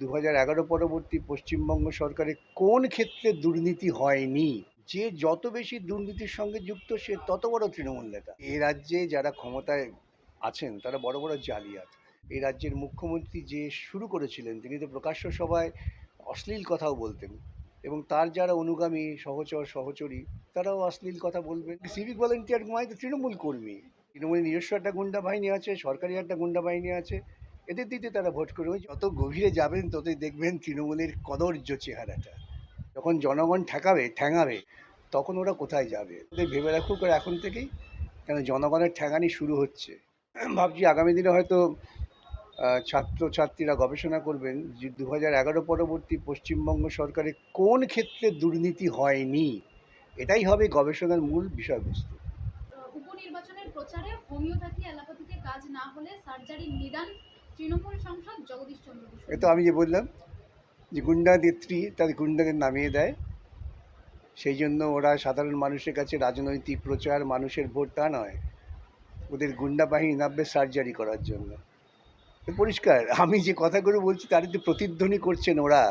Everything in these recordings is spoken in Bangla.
দু হাজার এগারো পরবর্তী পশ্চিমবঙ্গ সরকারে কোন ক্ষেত্রে দুর্নীতি হয়নি? যে যত বেশি দুর্নীতির সঙ্গে যুক্ত, সে তত বড় তৃণমূল নেতা। এ রাজ্যে যারা ক্ষমতায় আছেন, তারা বড় বড় জালিয়াত। এই রাজ্যের মুখ্যমন্ত্রী যে শুরু করেছিলেন, তিনি তো প্রকাশ্য সভায় অশ্লীল কথাও বলতেন। এবং তার যারা অনুগামী, সহচর, সহচরী, তারাও অশ্লীল কথা বলবেন সিভিক ভলেন্টিয়ার মানে তো তৃণমূল কর্মী। তৃণমূলের নিজস্ব একটা গুন্ডা বাহিনী আছে, সরকারি একটা গুন্ডা বাহিনী আছে। এদের দিতে তারা ভোট করবে যত গভীরে যাবেন ততই দেখবেন তৃণমূলের কদর্য চেহারাটা। যখন জনগণ ঠেকাবে ঠ্যাঙাবে তখন ওরা কোথায় যাবে? ওদের ভেবে রাখুক আর এখন থেকেই কেন জনগণের ঠেঙানি শুরু হচ্ছে। ভাবছি আগামী দিনে হয়তো আহ, ছাত্রছাত্রীরা গবেষণা করবেন যে দু এগারো পরবর্তী পশ্চিমবঙ্গ সরকারে কোন ক্ষেত্রে দুর্নীতি হয়নি। এটাই হবে গবেষণার মূল বিষয়বস্তু। উপনির্বাচনের প্রচারে হোমিওপ্যাথি কাজ না হলে নিদান তৃণমূল সাংসদ জগদীশ চন্দ্র বসু। এ তো আমি যে বললাম যে গুন্ডা নেত্রী তাদের গুন্ডাদের নামিয়ে দেয়। সেই জন্য ওরা সাধারণ মানুষের কাছে রাজনৈতিক প্রচার, মানুষের ভোট তা নয়। ওদের গুন্ডা বাহিনী নামবে সার্জারি করার জন্য। পরিষ্কার, আমি যে কথাগুলো বলছি তারই তো প্রতিধ্বনি করছেন ওরা,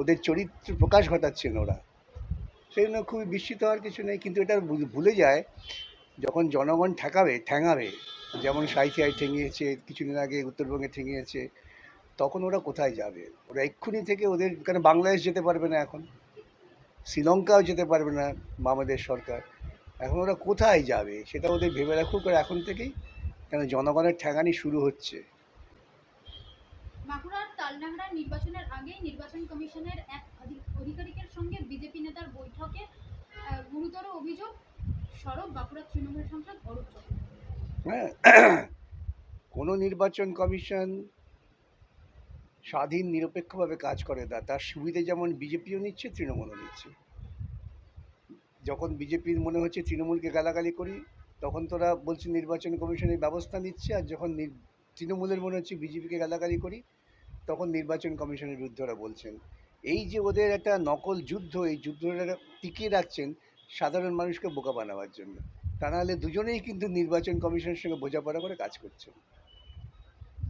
ওদের চরিত্র প্রকাশ ঘটাচ্ছেন ওরা। সেই জন্য খুবই বিস্মিত হওয়ার কিছু নেই, কিন্তু এটা ভুলে যায় যখন জনগণ ঠেকাবে ঠ্যাঙাবে যেমন সাঁইথিয়ায় ঠেঙিয়েছে, কিছুদিন আগে উত্তরবঙ্গে ঠেঙিয়েছে, তখন ওরা কোথায় যাবে? ওরা এক্ষুনি থেকে ওদের, কেন বাংলাদেশ যেতে পারবে না এখন? শ্রীলঙ্কাও যেতে পারবে না আমাদের সরকার। এখন ওরা কোথায় যাবে? সেটা ওদের ভেবে রাখুক, আর এখন থেকেই কেন জনগণের ঠেঙানি শুরু হচ্ছে। নির্বাচনের নির্বাচন কমিশনের এক আধিকারিকের সঙ্গে বিজেপি নেতার বৈঠকে গুরুতর অভিযোগ কোনো নির্বাচন কমিশন স্বাধীন, নিরপেক্ষভাবে কাজ করে না। তার সুবিধে যেমন বিজেপিও নিচ্ছে, তৃণমূলও নিচ্ছে। যখন বিজেপির মনে হচ্ছে তৃণমূলকে গালাগালি করি, তখন তোরা বলছে নির্বাচন কমিশনের ব্যবস্থা নিচ্ছে, আর যখন তৃণমূলের মনে হচ্ছে বিজেপিকে গালাগালি করি, তখন নির্বাচন কমিশনের বিরুদ্ধে ওরা বলছেন। এই যে ওদের একটা নকল যুদ্ধ, এই যুদ্ধটা টিকিয়ে রাখছেন সাধারণ মানুষকে বোকা বানাবার জন্য। তা নাহলে দুজনেই কিন্তু নির্বাচন কমিশনের সঙ্গে বোঝাপড়া করে কাজ করছে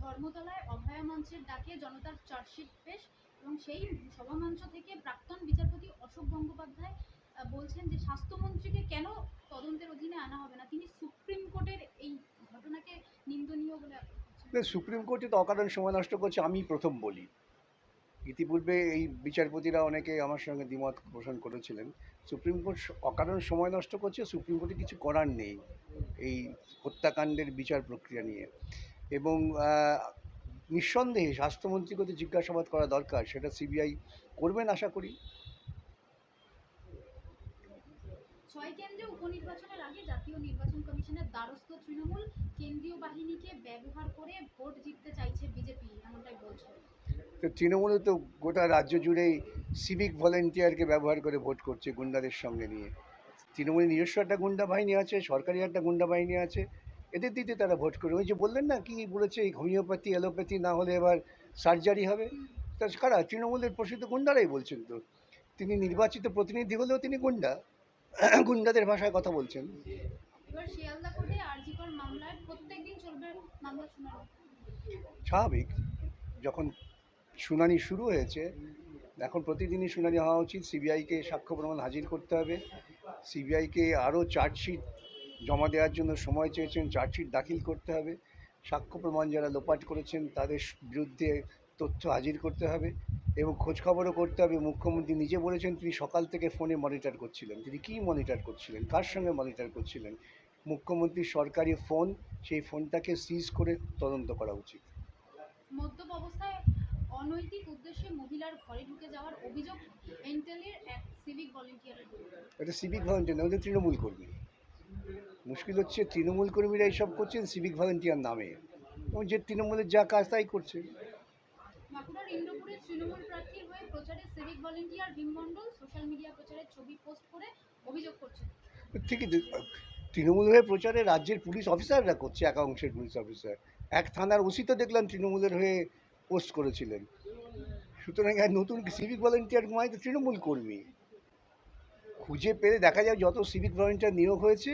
ধর্মতলায় অভয়া মঞ্চের ডাকে জনতার চার্জশিট পেশ এবং সেই সভামঞ্চ থেকে প্রাক্তন বিচারপতি অশোক গঙ্গোপাধ্যায় বলছেন যে স্বাস্থ্যমন্ত্রীকে কেন তদন্তের অধীনে আনা হবে না? তিনি সুপ্রিম কোর্টের এই ঘটনাকে নিন্দনীয় বলে সুপ্রিম কোর্টে তো অকারণ সময় নষ্ট করছে আমি প্রথম বলি। ইতিপূর্বে এই বিচারপতিরা অনেকে আমার সঙ্গে দ্বিমত পোষণ করেছিলেন। সুপ্রিম কোর্ট অকারণ সময় নষ্ট করছে, সুপ্রিম কোর্টে কিছু করার নেই এই হত্যাকাণ্ডের বিচার প্রক্রিয়া নিয়ে। এবং নিঃসন্দেহে স্বাস্থ্যমন্ত্রীকে তো জিজ্ঞাসাবাদ করা দরকার, সেটা সিবিআই করবেন আশা করি। ছয় কেন্দ্রে উপনির্বাচনের আগে জাতীয় নির্বাচন কমিশনের দ্বারস্থ তৃণমূল কেন্দ্রীয় বাহিনীকে ব্যবহার করে ভোট জিততে চাইছে বিজেপি, এমনটাই বলছে তো তৃণমূলে তো গোটা রাজ্য জুড়েই সিভিক ভলেন্টিয়ারকে ব্যবহার করে ভোট করছে গুন্ডাদের সঙ্গে নিয়ে। তৃণমূলের নিজস্ব একটা গুন্ডা বাহিনী আছে সরকারি একটা গুন্ডা বাহিনী আছে এদের দিতে তারা ভোট করে। ওই যে বললেন না কি বলেছে এই হোমিওপ্যাথি অ্যালোপ্যাথি না হলে এবার সার্জারি হবে? তা কারা? তৃণমূলের প্রসিদ্ধ গুন্ডারাই বলছেন তো। তিনি নির্বাচিত প্রতিনিধি হলেও তিনি গুন্ডা। গুন্ডাদের ভাষায় কথা বলছেন। স্বাভাবিক। যখন শুনানি শুরু হয়েছে। এখন প্রতিদিনই শুনানি হওয়া উচিত। সিবিআইকে সাক্ষ্য প্রমাণ হাজির করতে হবে। সিবিআইকে আরও চার্জশিট জমা দেওয়ার জন্য সময় চেয়েছেন, চার্জশিট দাখিল করতে হবে। সাক্ষ্য প্রমাণ যারা লোপাট করেছেন, তাদের বিরুদ্ধে তথ্য হাজির করতে হবে এবং খোঁজখবরও করতে হবে। মুখ্যমন্ত্রী নিজে বলেছেন, তিনি সকাল থেকে ফোনে মনিটর করছিলেন। তিনি কী মনিটর করছিলেন? কার সঙ্গে মনিটর করছিলেন? মুখ্যমন্ত্রীর সরকারি ফোন, সেই ফোনটাকে সিজ করে তদন্ত করা উচিত। মদ্যপ অবস্থায় অনৈতিক উদ্দেশ্যে মহিলার ঘরে ঢুকে যাওয়ার অভিযোগ এনটেলের এক সিভিক ভলেন্টিয়ারের বিরুদ্ধে এটা সিভিক ভলেন্টিয়ার না ওদের তৃণমূল কর্মী। মুশকিল হচ্ছে তৃণমূল কর্মীরা এইসব করছেন সিভিক ভলেন্টিয়ার নামে। এবং যে তৃণমূলের যা কাজ তাই করছে। বাঁকুড়ার ইন্দ্রপুরে তৃণমূল প্রার্থীর হয়ে প্রচারে civic volunteer Bhim Mondal social media প্রচারের ছবি পোস্ট করে অভিযোগ করছেন ঠিকই তৃণমূল হয়ে প্রচারে রাজ্যের পুলিশ অফিসাররা করছে এক অংশের পুলিশ অফিসার এক থানার ওসি তো দেখলাম তৃণমূলের হয়ে পোস্ট করেছিলেন। সুতরাং নতুন সিভিক ভলেন্টিয়ার মানে তো তৃণমূল কর্মী। খুঁজে পেলে দেখা যায় যত সিভিক ভলেন্টিয়ার নিয়োগ হয়েছে,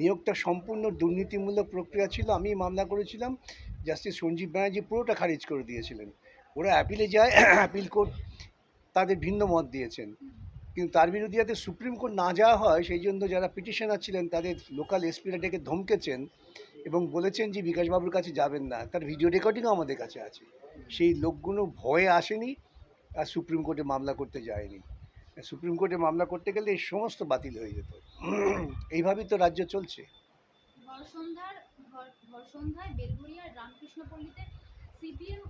নিয়োগটা সম্পূর্ণ দুর্নীতিমূলক প্রক্রিয়া ছিল। আমি মামলা করেছিলাম জাস্টিস সঞ্জীব ব্যানার্জি পুরোটা খারিজ করে দিয়েছিলেন। ওরা অ্যাপিলে যায় অ্যাপিল কোর্ট তাদের ভিন্ন মত দিয়েছেন। কিন্তু তার বিরুদ্ধে যাতে সুপ্রিম কোর্ট না যাওয়া হয়, সেই জন্য যারা পিটিশনার ছিলেন, তাদের লোকাল এসপিরা ডেকে ধমকেছেন এবং বলেছেন যে বিকাশবাবুর কাছে যাবেন না। তার ভিডিও রেকর্ডিংও আমাদের কাছে আছে। সেই লোকগুলো ভয়ে আসেনি আর সুপ্রিম কোর্টে মামলা করতে যায়নি। সুপ্রিম কোর্টে মামলা করতে গেলে এই সমস্ত বাতিল হয়ে যেত। এইভাবেই তো রাজ্য চলছে।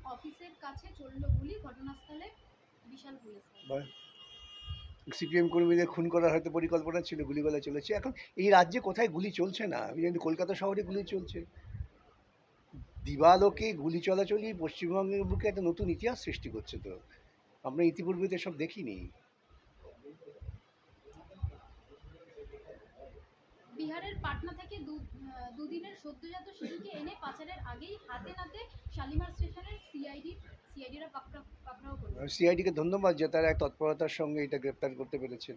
অফিসের কাছে গুলি ঘটনাস্থলে বিশাল সিপিএম কর্মীদের খুন করার হয়তো পরিকল্পনা ছিল গুলিগোলা চলেছে। এখন এই রাজ্যে কোথায় গুলি চলছে না? আমি জানি কলকাতা শহরে গুলি চলছে। দিবালোকে গুলি চলাচলই পশ্চিমবঙ্গের বুকে একটা নতুন ইতিহাস সৃষ্টি করছে তো। আমরা ইতিপূর্বে তো সব দেখিনি। বিহারের পাটনা থেকে দুদিনের সদ্যজাত শিশুকে এনে পাচারের আগেই হাতে নাতে শালিমার স্টেশনের সিআইডি সিআইডিরা সিআইডিকে ধন্যবাদ যে তারা এক তৎপরতার সঙ্গে এটা গ্রেপ্তার করতে পেরেছেন।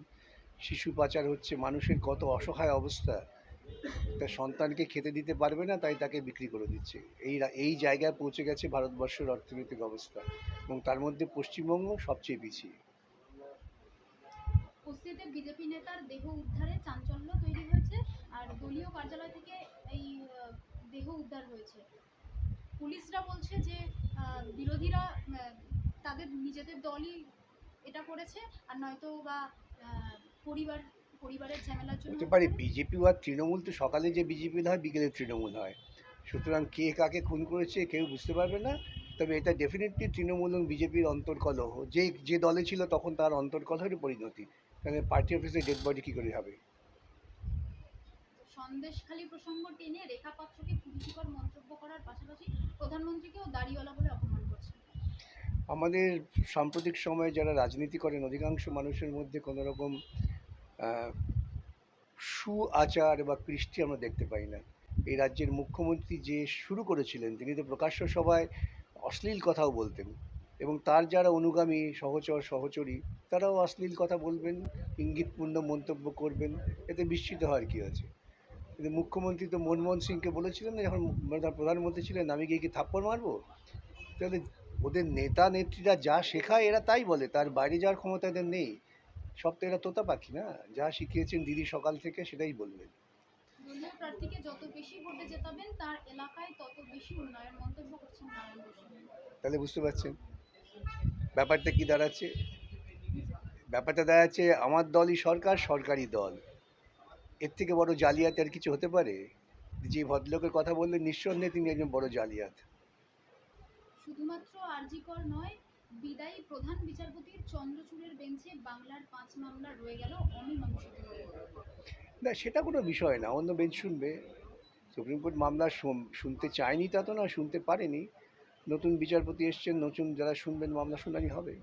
শিশু পাচার হচ্ছে মানুষের কত অসহায় অবস্থা। তার সন্তানকে খেতে দিতে পারবে না, তাই তাকে বিক্রি করে দিচ্ছে। এই এই জায়গায় পৌঁছে গেছে ভারতবর্ষের অর্থনৈতিক অবস্থা এবং তার মধ্যে পশ্চিমবঙ্গ সবচেয়ে পিছিয়ে। কুস্তিতে বিজেপি নেতার দেহ উদ্ধারে চাঞ্চল্য তৈরি হয়েছে আর দলীয় কার্যালয় থেকে এই দেহ উদ্ধার হয়েছে। পুলিশরা বলছে যে বিরোধীরা তাদের নিজেদের দলই এটা করেছে আর নয়তো বা পরিবার পরিবারের ঝামেলার জন্য হতে পারে পারে। বিজেপি আর তৃণমূল তো সকালে যে বিজেপি হয় বিকেলে তৃণমূল হয়। সুতরাং কে কাকে খুন করেছে কেউ বুঝতে পারবে না। তবে এটা ডেফিনেটলি তৃণমূল এবং বিজেপির অন্তর্কলহ। যে যে দলে ছিল তখন তার অন্তর্কলহের পরিণতি। কারণ পার্টি অফিসে ডেড বডি কী করে হবে? সন্দেশখালী প্রসঙ্গ টেনে রেখা পাত্রকে কুরুচিকর মন্তব্য করার পাশাপাশি প্রধানমন্ত্রীকেও দাড়িওয়ালা বলে অপমান করছে। আমাদের সাম্প্রতিক সময়ে যারা রাজনীতি করেন অধিকাংশ মানুষের মধ্যে কোনো রকম আহ, সু বা কৃষ্টি আমরা দেখতে পাই না। এই রাজ্যের মুখ্যমন্ত্রী যে শুরু করেছিলেন তিনি তো প্রকাশ্য সভায় অশ্লীল কথাও বলতেন এবং তার যারা অনুগামী সহচর সহচরী তারাও অশ্লীল কথা বলবেন ইঙ্গিতপূর্ণ মন্তব্য করবেন এতে বিস্মিত হওয়ার কী আছে? কিন্তু মুখ্যমন্ত্রী তো মনমোহন সিংকে বলেছিলেন না যখন প্রধান- প্রধানমন্ত্রী ছিলেন আমি গিয়ে কি থাপ্পড় মারবো? তাহলে ওদের নেতা নেত্রীরা যা শেখায় এরা তাই বলে তার বাইরে যাওয়ার ক্ষমতা এদের নেই। সব তো এরা তোতা পাখি না? যা শিখিয়েছেন দিদি সকাল থেকে সেটাই বলবেন দলীয় প্রার্থীকে যত বেশি ভোটে জেতাবেন তার এলাকায় তত বেশি উন্নয়ন মন্তব্য করছেন নারায়ণ তাহলে বুঝতে পারছেন? ব্যাপারটা কি দাঁড়াচ্ছে? ব্যাপারটা দাঁড়াচ্ছে আমার দলই সরকার সরকারি দল। এর থেকে বড় জালিয়াত আর কিছু হতে পারে? যে ভদ্রলোকের কথা বললেন নিঃসন্দেহে তিনি একজন বড় জালিয়াত। শুধুমাত্র আরজিকর নয় বিদায়ী প্রধান বিচারপতির চন্দ্রচূড়ের বেঞ্চে বাংলার পাঁচ মামলা রয়ে গেল অমীমাংসিত না সেটা কোনো বিষয় না। অন্য বেঞ্চ শুনবে। সুপ্রিম কোর্ট মামলা শুনতে চায়নি তা তো না শুনতে পারেনি। নতুন বিচারপতি এসছেন নতুন যারা শুনবেন মামলা শুনানি হবে।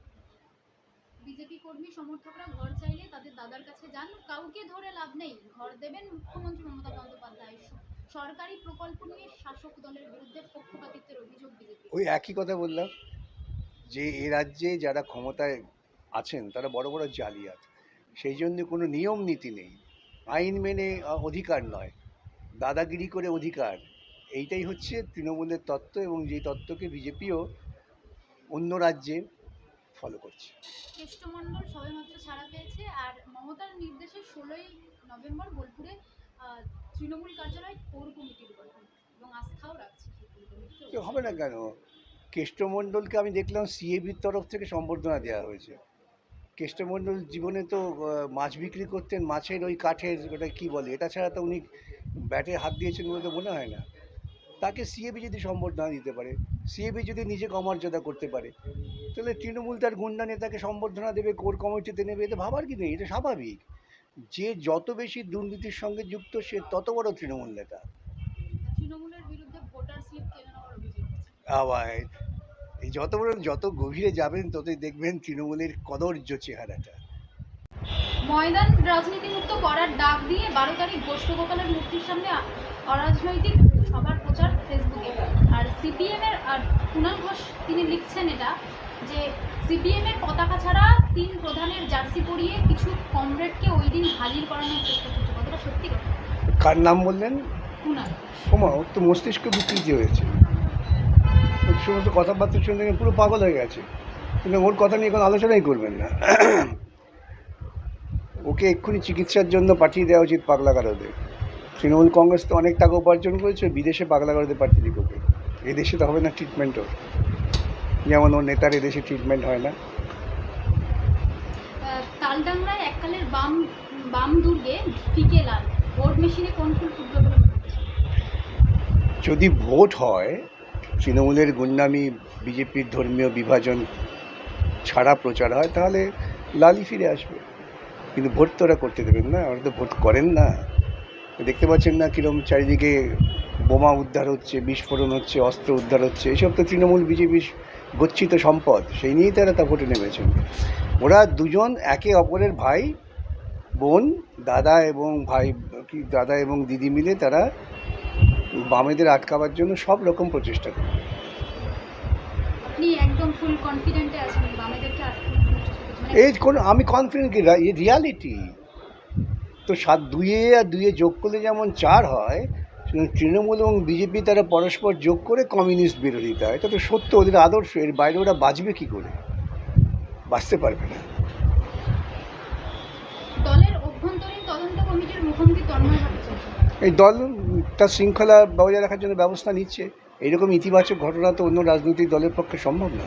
বিজেপি কর্মী সমর্থকরা ঘর চাইলে তাদের দাদার কাছে যান। কাউকে ধরে লাভ নেই। ঘর দেবেন মুখ্যমন্ত্রী মমতা বন্দ্যোপাধ্যায়। সরকারি প্রকল্প নিয়ে শাসক দলের বিরুদ্ধে পক্ষপাতিত্বের অভিযোগ বিজেপি। ওই একই কথা বললাম। যে এ রাজ্যে যারা ক্ষমতায় আছেন তারা বড় বড় জালিয়াত। সেই জন্য কোনো নিয়ম নীতি নেই। আইন মেনে অধিকার নয়। দাদাগিরি করে অধিকার। এইটাই হচ্ছে তৃণমূলের তত্ত্ব এবং যেই তত্ত্বকে বিজেপিও অন্য রাজ্যে ফলো করছে। কেষ্টমণ্ডল সবেমাত্র ছাড়া পেয়েছে আর মমতার নির্দেশে ষোলোই নভেম্বর বোলপুরে তৃণমূল কার্যালয় কোর কমিটির এবং আস্থাও রাখছে হবে না কেন? কেষ্টমণ্ডলকে আমি দেখলাম সিএবির তরফ থেকে সম্বর্ধনা দেওয়া হয়েছে। কেষ্টমণ্ডল জীবনে তো মাছ বিক্রি করতেন মাছের ওই কাঠের ওটা কী বলে এটা ছাড়া তো উনি ব্যাটে হাত দিয়েছেন বলে তো মনে হয় না। তাকে সিএবি যদি সম্বর্ধনা দিতে পারে সিএবি যদি নিজেকে অমর্যাদা করতে পারে তাহলে তৃণমূল তার গুন্ডা নেতাকে সম্বর্ধনা দেবে কোর কমিটিতে নেবে এটা ভাবার কি নেই এটা স্বাভাবিক। যে যত বেশি দুর্নীতির সঙ্গে যুক্ত সে তত বড় তৃণমূল নেতা। আবার যত বড় যত গভীরে যাবেন ততই দেখবেন তৃণমূলের কদর্য চেহারাটা। ময়দান রাজনীতিমুক্ত করার ডাক দিয়ে বারো তারিখ গোষ্ঠ গোপালের মূর্তির সামনে অরাজনৈতিক সবার প্রচার ফেসবুকে। আর সিপিএম এর আর কুণাল ঘোষ তিনি লিখছেন এটা যে সিপিএম এর পতাকা ছাড়া তিন প্রধানের জার্সি পরিয়ে কিছু কমরেডকে ওই দিন হাজির করানোর চেষ্টা করছে কতটা সত্যি কথা। কার নাম বললেন? কুণাল ওমা ওর তো মস্তিষ্ক বিকৃতি হয়েছে। সমস্ত কথাবার্তা শুনে দেখে পুরো পাগল হয়ে গেছে। কিন্তু ওর কথা নিয়ে কোনো আলোচনাই করবেন না। ওকে এক্ষুনি চিকিৎসার জন্য পাঠিয়ে দেওয়া উচিত পাগলাগারদে। তৃণমূল কংগ্রেস তো অনেক টাকা উপার্জন করেছে বিদেশে পাগলাগারদে পাঠিয়ে করবে এদেশে তো হবে না ট্রিটমেন্ট ওর। যেমন ওর নেতার এদেশে ট্রিটমেন্ট হয় না। তালডাংরায় এককালের বাম বাম দুর্গে ফিকে লাল। ভোট মেশিনে কোন ফুল ফুটবে বলে হচ্ছে যদি ভোট হয় তৃণমূলের গুন্ডামি, বিজেপির ধর্মীয় বিভাজন ছাড়া প্রচার হয়, তাহলে লালই ফিরে আসবে। কিন্তু ভোট তো ওরা করতে দেবেন না, ওরা তো ভোট করেন না। দেখতে পাচ্ছেন না কীরকম চারিদিকে বোমা উদ্ধার হচ্ছে, বিস্ফোরণ হচ্ছে, অস্ত্র উদ্ধার হচ্ছে, এসব তো তৃণমূল বিজেপির গচ্ছিত সম্পদ, সেই নিয়েই তারা তা ভোটে নেমেছেন। ওরা দুজন একে অপরের ভাই, বোন, দাদা এবং ভাই, কি, দাদা এবং দিদি মিলে তারা বামেদের আটকাবার জন্য সব রকম প্রচেষ্টা করে আপনি একদম ফুল কনফিডেন্টে আছেন বামেদেরকে আটকানোর চেষ্টা করছেন। মানে এই কোনো আমি কনফিডেন্ট কি? এই রিয়ালিটি তো সাত দুইয়ে আর দুইয়ে যোগ করলে যেমন চার হয় তৃণমূল এবং বিজেপি তারা পরস্পর যোগ করে কমিউনিস্ট বিরোধিতা এটা তো সত্য ওদের আদর্শ এর বাইরে ওরা বাঁচবে কী করে? বাঁচতে পারবে না। দলের অভ্যন্তরীণ তদন্ত কমিটির মুখোমুখি তন্ময় এই দল তার শৃঙ্খলা বজায় রাখার জন্য ব্যবস্থা নিচ্ছে। এরকম ইতিবাচক ঘটনা তো অন্য রাজনৈতিক দলের পক্ষে সম্ভব না